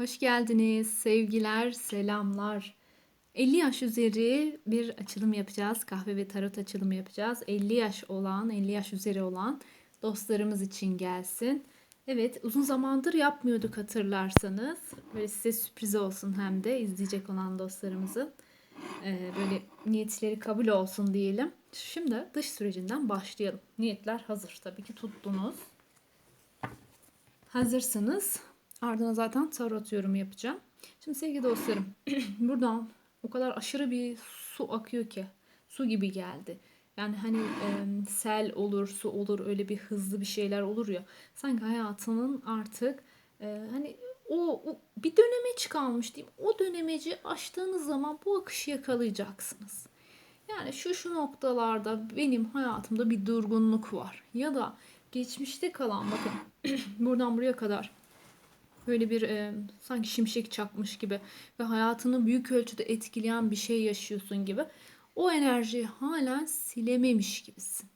Hoş geldiniz. Sevgiler, selamlar. 50 yaş üzeri bir açılım yapacağız. Kahve ve tarot açılımı yapacağız. 50 yaş olan, 50 yaş üzeri olan dostlarımız için gelsin. Evet, uzun zamandır yapmıyorduk hatırlarsanız. Böyle size sürpriz olsun hem de izleyecek olan dostlarımızın. Ee, böyle niyetleri kabul olsun diyelim. Şimdi dış sürecinden başlayalım. Niyetler hazır. Tabii ki tuttunuz. Hazırsanız ardına zaten tarot yorumu yapacağım. Şimdi sevgili dostlarım buradan o kadar aşırı bir su akıyor ki su gibi geldi. Yani hani e, sel olur, su olur, öyle bir hızlı bir şeyler olur ya. Sanki hayatının artık e, hani o, o bir dönemeç kalmış diyeyim. O dönemeci aştığınız zaman bu akışı yakalayacaksınız. Yani şu şu noktalarda benim hayatımda bir durgunluk var. Ya da geçmişte kalan bakın buradan buraya kadar böyle bir e, sanki şimşek çakmış gibi ve hayatını büyük ölçüde etkileyen bir şey yaşıyorsun gibi o enerjiyi hala silememiş gibisin.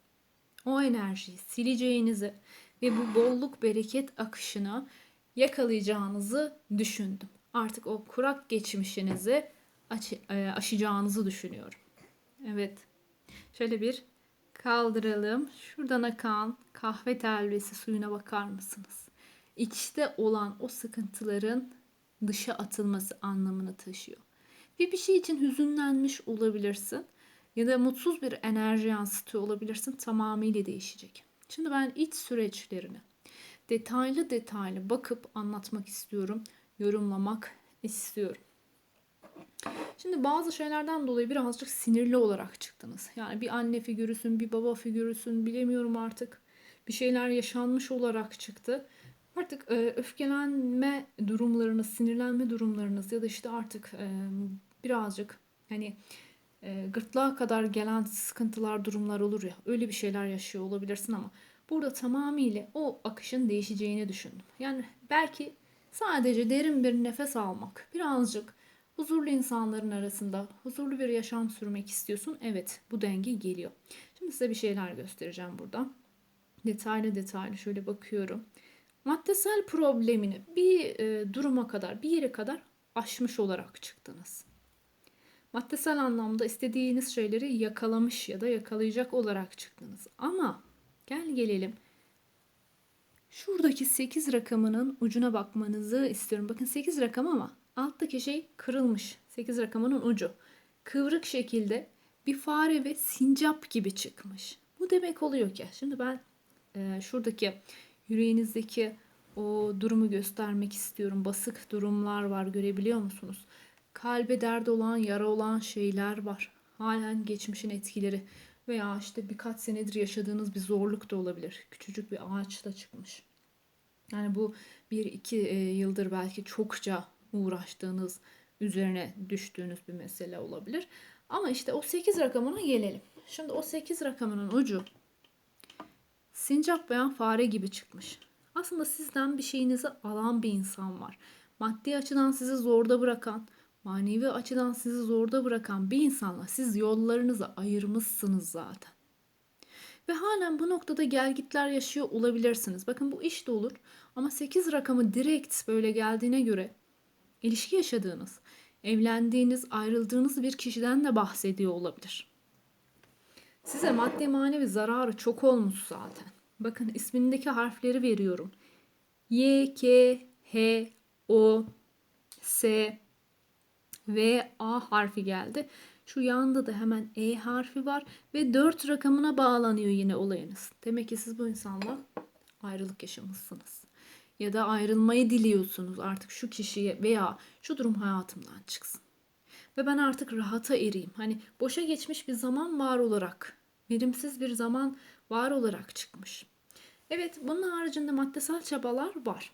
O enerjiyi sileceğinizi ve bu bolluk bereket akışını yakalayacağınızı düşündüm. Artık o kurak geçmişinizi aç, e, aşacağınızı düşünüyorum. Evet. Şöyle bir kaldıralım. Şuradan akan kahve telvesi suyuna bakar mısınız? İçte olan o sıkıntıların dışa atılması anlamını taşıyor. Ve bir şey için hüzünlenmiş olabilirsin ya da mutsuz bir enerji yansıtıyor olabilirsin tamamıyla değişecek. Şimdi ben iç süreçlerini detaylı detaylı bakıp anlatmak istiyorum, yorumlamak istiyorum. Şimdi bazı şeylerden dolayı birazcık sinirli olarak çıktınız. Yani bir anne figürüsün, bir baba figürüsün bilemiyorum artık. Bir şeyler yaşanmış olarak çıktı. Artık e, öfkelenme durumlarınız, sinirlenme durumlarınız ya da işte artık e, birazcık hani e, gırtlağa kadar gelen sıkıntılar, durumlar olur ya. Öyle bir şeyler yaşıyor olabilirsin ama burada tamamıyla o akışın değişeceğini düşündüm. Yani belki sadece derin bir nefes almak, birazcık huzurlu insanların arasında huzurlu bir yaşam sürmek istiyorsun. Evet, bu denge geliyor. Şimdi size bir şeyler göstereceğim burada. Detaylı detaylı şöyle bakıyorum. Maddesel problemini bir e, duruma kadar, bir yere kadar aşmış olarak çıktınız. Maddesel anlamda istediğiniz şeyleri yakalamış ya da yakalayacak olarak çıktınız. Ama gel gelelim şuradaki 8 rakamının ucuna bakmanızı istiyorum. Bakın 8 rakam ama alttaki şey kırılmış. 8 rakamının ucu. Kıvrık şekilde bir fare ve sincap gibi çıkmış. Bu demek oluyor ki şimdi ben e, şuradaki yüreğinizdeki o durumu göstermek istiyorum. Basık durumlar var görebiliyor musunuz? Kalbe dert olan, yara olan şeyler var. Halen geçmişin etkileri veya işte birkaç senedir yaşadığınız bir zorluk da olabilir. Küçücük bir ağaç da çıkmış. Yani bu bir iki e, yıldır belki çokça uğraştığınız, üzerine düştüğünüz bir mesele olabilir. Ama işte o 8 rakamına gelelim. Şimdi o 8 rakamının ucu sincap veya fare gibi çıkmış. Aslında sizden bir şeyinizi alan bir insan var. Maddi açıdan sizi zorda bırakan, manevi açıdan sizi zorda bırakan bir insanla siz yollarınızı ayırmışsınız zaten. Ve halen bu noktada gelgitler yaşıyor olabilirsiniz. Bakın bu iş de olur ama 8 rakamı direkt böyle geldiğine göre ilişki yaşadığınız, evlendiğiniz, ayrıldığınız bir kişiden de bahsediyor olabilir. Size maddi manevi zararı çok olmuş zaten. Bakın ismindeki harfleri veriyorum. Y, K, H, O, S, V, A harfi geldi. Şu yanda da hemen E harfi var ve 4 rakamına bağlanıyor yine olayınız. Demek ki siz bu insanla ayrılık yaşamışsınız. Ya da ayrılmayı diliyorsunuz artık şu kişiye veya şu durum hayatımdan çıksın. Ve ben artık rahata ereyim. Hani boşa geçmiş bir zaman var olarak, verimsiz bir zaman var olarak çıkmış. Evet bunun haricinde maddesel çabalar var.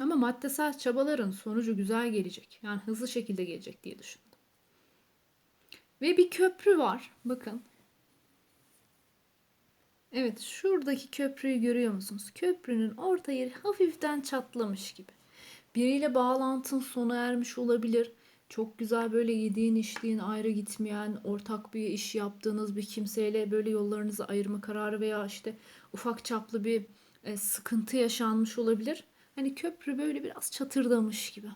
Ama maddesel çabaların sonucu güzel gelecek. Yani hızlı şekilde gelecek diye düşündüm. Ve bir köprü var. Bakın. Evet şuradaki köprüyü görüyor musunuz? Köprünün orta yeri hafiften çatlamış gibi. Biriyle bağlantın sona ermiş olabilir. Çok güzel böyle yediğin içtiğin ayrı gitmeyen, ortak bir iş yaptığınız bir kimseyle böyle yollarınızı ayırma kararı veya işte ufak çaplı bir e, sıkıntı yaşanmış olabilir. Hani köprü böyle biraz çatırdamış gibi.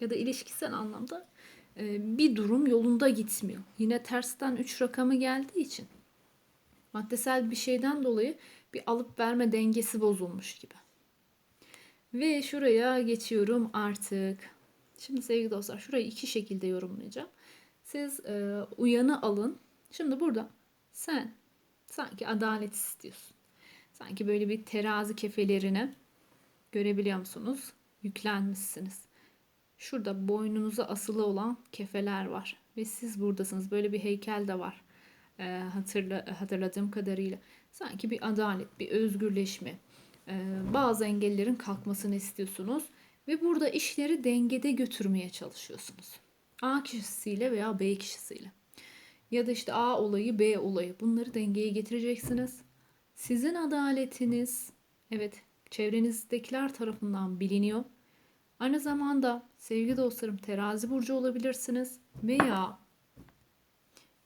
Ya da ilişkisel anlamda e, bir durum yolunda gitmiyor. Yine tersten 3 rakamı geldiği için maddesel bir şeyden dolayı bir alıp verme dengesi bozulmuş gibi. Ve şuraya geçiyorum artık. Şimdi sevgili dostlar şurayı iki şekilde yorumlayacağım. Siz e, uyanı alın. Şimdi burada sen sanki adalet istiyorsun. Sanki böyle bir terazi kefelerine görebiliyor musunuz? Yüklenmişsiniz. Şurada boynunuza asılı olan kefeler var. Ve siz buradasınız. Böyle bir heykel de var. Ee, hatırla, hatırladığım kadarıyla. Sanki bir adalet, bir özgürleşme. Ee, bazı engellerin kalkmasını istiyorsunuz. Ve burada işleri dengede götürmeye çalışıyorsunuz. A kişisiyle veya B kişisiyle. Ya da işte A olayı, B olayı. Bunları dengeye getireceksiniz. Sizin adaletiniz, evet çevrenizdekiler tarafından biliniyor. Aynı zamanda sevgili dostlarım terazi burcu olabilirsiniz veya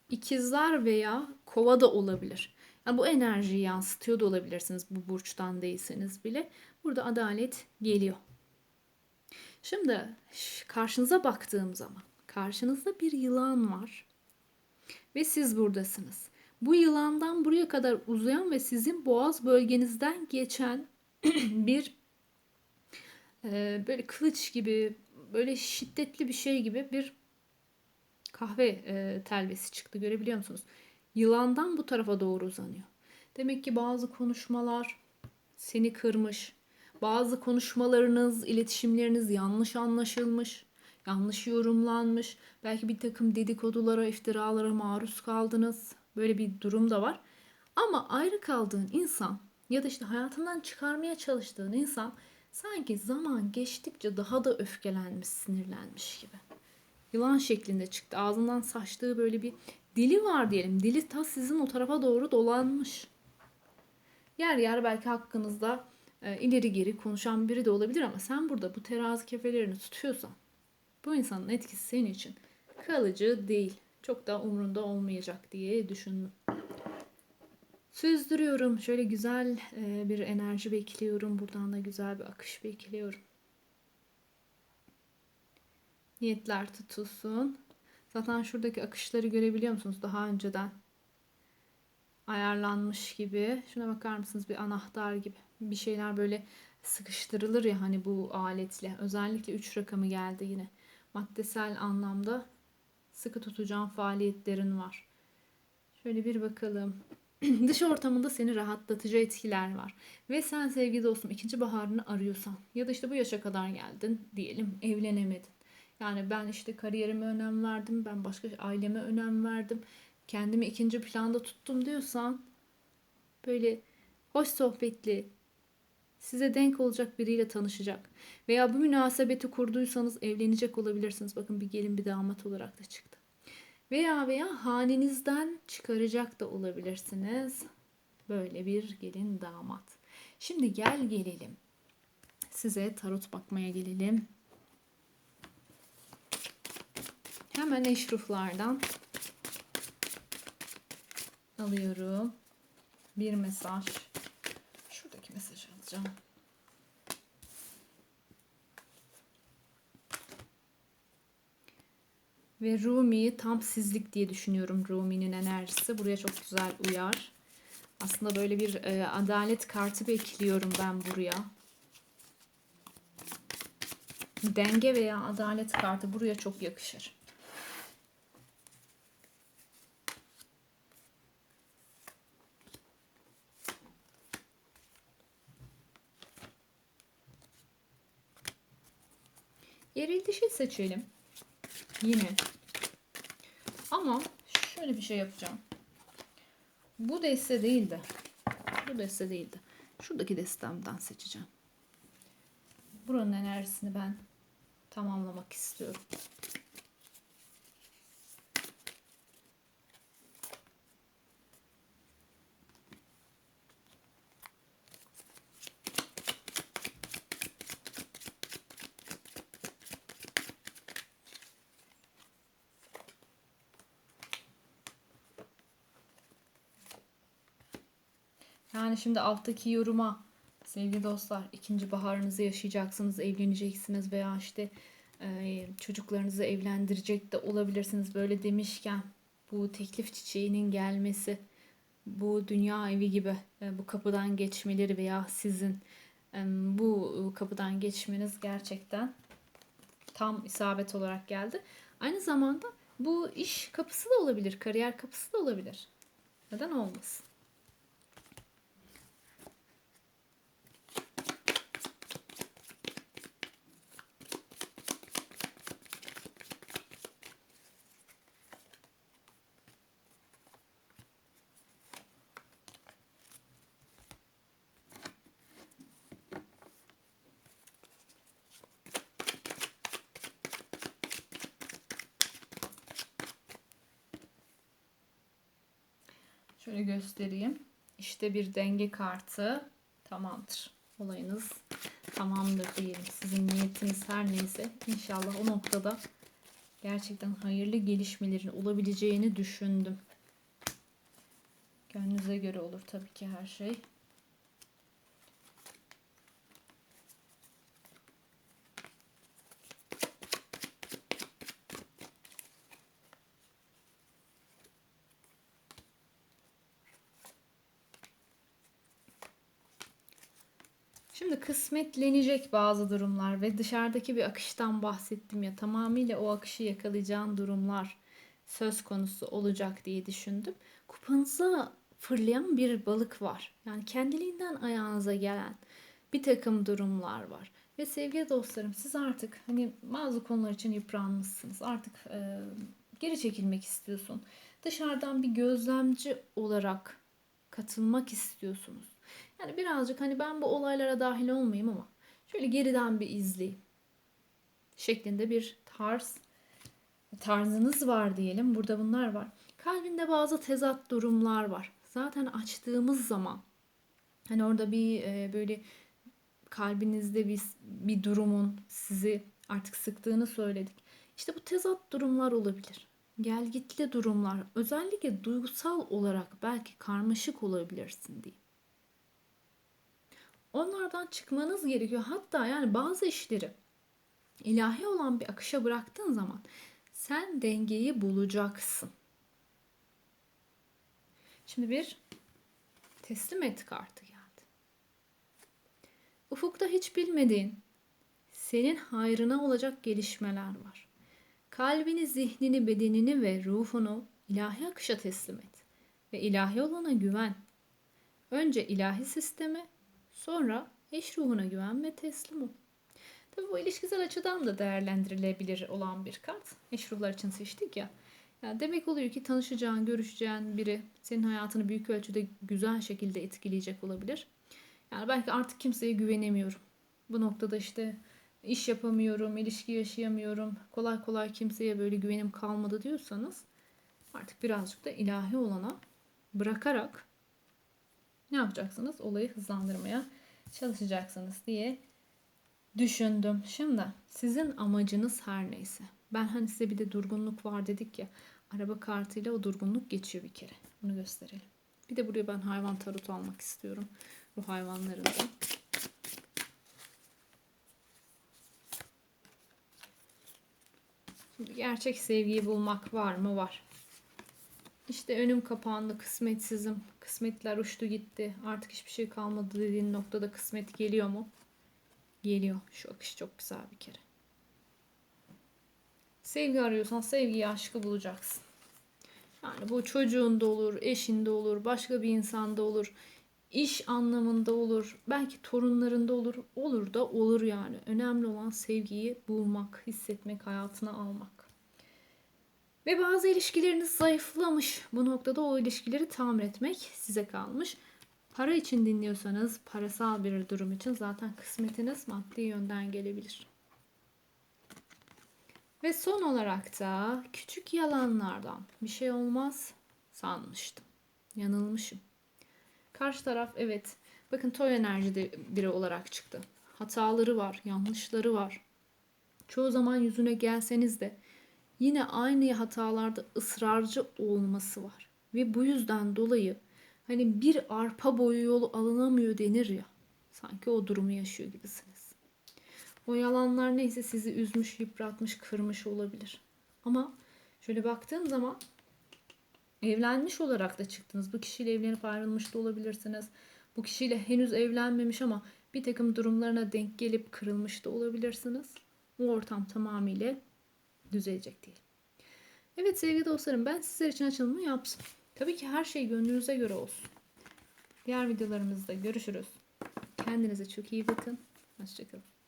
ikizler veya kova da olabilir. Yani bu enerjiyi yansıtıyor da olabilirsiniz bu burçtan değilseniz bile. Burada adalet geliyor. Şimdi karşınıza baktığım zaman karşınızda bir yılan var ve siz buradasınız. Bu yılandan buraya kadar uzayan ve sizin boğaz bölgenizden geçen bir e, böyle kılıç gibi böyle şiddetli bir şey gibi bir kahve e, telvesi çıktı görebiliyor musunuz? Yılandan bu tarafa doğru uzanıyor. Demek ki bazı konuşmalar seni kırmış. Bazı konuşmalarınız, iletişimleriniz yanlış anlaşılmış, yanlış yorumlanmış. Belki bir takım dedikodulara, iftiralara maruz kaldınız. Böyle bir durum da var. Ama ayrı kaldığın insan ya da işte hayatından çıkarmaya çalıştığın insan sanki zaman geçtikçe daha da öfkelenmiş, sinirlenmiş gibi. Yılan şeklinde çıktı. Ağzından saçtığı böyle bir dili var diyelim. Dili ta sizin o tarafa doğru dolanmış. Yer yer belki hakkınızda ileri geri konuşan biri de olabilir ama sen burada bu terazi kefelerini tutuyorsan bu insanın etkisi senin için kalıcı değil. Çok da umrunda olmayacak diye düşündüm. Süzdürüyorum. Şöyle güzel e, bir enerji bekliyorum. Buradan da güzel bir akış bekliyorum. Niyetler tutulsun. Zaten şuradaki akışları görebiliyor musunuz daha önceden? Ayarlanmış gibi. Şuna bakar mısınız? Bir anahtar gibi. Bir şeyler böyle sıkıştırılır ya hani bu aletle. Özellikle 3 rakamı geldi yine. Maddesel anlamda sıkı tutacağın faaliyetlerin var. Şöyle bir bakalım. Dış ortamında seni rahatlatıcı etkiler var. Ve sen sevgili dostum ikinci baharını arıyorsan ya da işte bu yaşa kadar geldin diyelim evlenemedin. Yani ben işte kariyerime önem verdim, ben başka aileme önem verdim. Kendimi ikinci planda tuttum diyorsan böyle hoş sohbetli, size denk olacak biriyle tanışacak. Veya bu münasebeti kurduysanız evlenecek olabilirsiniz. Bakın bir gelin bir damat olarak da çıktı. Veya veya hanenizden çıkaracak da olabilirsiniz. Böyle bir gelin damat. Şimdi gel gelelim. Size tarot bakmaya gelelim. Hemen eşruflardan alıyorum. Bir mesaj. Şuradaki mesajı alacağım. Ve Rumi tam sizlik diye düşünüyorum Rumi'nin enerjisi. Buraya çok güzel uyar. Aslında böyle bir e, adalet kartı bekliyorum ben buraya. Denge veya adalet kartı buraya çok yakışır. Eril dişi seçelim. Yine. Ama şöyle bir şey yapacağım. Bu deste değil de bu deste değil de şuradaki destemden seçeceğim. Buranın enerjisini ben tamamlamak istiyorum. Yani şimdi alttaki yoruma Sevgili dostlar, ikinci baharınızı yaşayacaksınız, evleneceksiniz veya işte e, çocuklarınızı evlendirecek de olabilirsiniz. Böyle demişken bu teklif çiçeğinin gelmesi, bu dünya evi gibi e, bu kapıdan geçmeleri veya sizin e, bu kapıdan geçmeniz gerçekten tam isabet olarak geldi. Aynı zamanda bu iş kapısı da olabilir, kariyer kapısı da olabilir. Neden olmasın? Şöyle göstereyim. İşte bir denge kartı. Tamamdır. Olayınız tamamdır diyelim. Sizin niyetiniz her neyse inşallah o noktada gerçekten hayırlı gelişmelerin olabileceğini düşündüm. Gönlünüze göre olur tabii ki her şey. Şimdi kısmetlenecek bazı durumlar ve dışarıdaki bir akıştan bahsettim ya tamamıyla o akışı yakalayacağın durumlar söz konusu olacak diye düşündüm. Kupanıza fırlayan bir balık var. Yani kendiliğinden ayağınıza gelen bir takım durumlar var. Ve sevgili dostlarım siz artık hani bazı konular için yıpranmışsınız. Artık e, geri çekilmek istiyorsun. Dışarıdan bir gözlemci olarak katılmak istiyorsunuz. Yani birazcık hani ben bu olaylara dahil olmayayım ama şöyle geriden bir izleyeyim. Şeklinde bir tarz tarzınız var diyelim. Burada bunlar var. Kalbinde bazı tezat durumlar var. Zaten açtığımız zaman hani orada bir e, böyle kalbinizde bir, bir durumun sizi artık sıktığını söyledik. İşte bu tezat durumlar olabilir. Gelgitli durumlar, özellikle duygusal olarak belki karmaşık olabilirsin diye. Onlardan çıkmanız gerekiyor. Hatta yani bazı işleri ilahi olan bir akışa bıraktığın zaman sen dengeyi bulacaksın. Şimdi bir teslim et kartı geldi. Ufukta hiç bilmediğin senin hayrına olacak gelişmeler var. Kalbini, zihnini, bedenini ve ruhunu ilahi akışa teslim et ve ilahi olana güven. Önce ilahi sisteme, sonra eş ruhuna güven ve teslim ol. Tabi bu ilişkisel açıdan da değerlendirilebilir olan bir kart. Eş ruhlar için seçtik ya. Yani demek oluyor ki tanışacağın, görüşeceğin biri senin hayatını büyük ölçüde güzel şekilde etkileyecek olabilir. Yani belki artık kimseye güvenemiyorum. Bu noktada işte iş yapamıyorum, ilişki yaşayamıyorum, kolay kolay kimseye böyle güvenim kalmadı diyorsanız artık birazcık da ilahi olana bırakarak ne yapacaksınız? Olayı hızlandırmaya çalışacaksınız diye düşündüm. Şimdi sizin amacınız her neyse. Ben hani size bir de durgunluk var dedik ya. Araba kartıyla o durgunluk geçiyor bir kere. Bunu gösterelim. Bir de buraya ben hayvan tarot almak istiyorum. Bu hayvanlarından. Şimdi gerçek sevgiyi bulmak var mı? Var. İşte önüm kapandı, kısmetsizim. Kısmetler uçtu gitti. Artık hiçbir şey kalmadı dediğin noktada kısmet geliyor mu? Geliyor. Şu akış çok güzel bir kere. Sevgi arıyorsan sevgiyi, aşkı bulacaksın. Yani bu çocuğun da olur, eşin de olur, başka bir insanda olur, iş anlamında olur, belki torunlarında olur, olur da olur yani. Önemli olan sevgiyi bulmak, hissetmek, hayatına almak. Ve bazı ilişkileriniz zayıflamış. Bu noktada o ilişkileri tamir etmek size kalmış. Para için dinliyorsanız parasal bir durum için zaten kısmetiniz maddi yönden gelebilir. Ve son olarak da küçük yalanlardan bir şey olmaz sanmıştım. Yanılmışım. Karşı taraf evet bakın toy enerjide biri olarak çıktı. Hataları var, yanlışları var. Çoğu zaman yüzüne gelseniz de yine aynı hatalarda ısrarcı olması var. Ve bu yüzden dolayı hani bir arpa boyu yolu alınamıyor denir ya. Sanki o durumu yaşıyor gibisiniz. O yalanlar neyse sizi üzmüş, yıpratmış, kırmış olabilir. Ama şöyle baktığım zaman evlenmiş olarak da çıktınız. Bu kişiyle evlenip ayrılmış da olabilirsiniz. Bu kişiyle henüz evlenmemiş ama bir takım durumlarına denk gelip kırılmış da olabilirsiniz. O ortam tamamıyla düzelecek değil. Evet sevgili dostlarım ben sizler için açılımı yaptım. Tabii ki her şey gönlünüze göre olsun. Diğer videolarımızda görüşürüz. Kendinize çok iyi bakın. Hoşçakalın.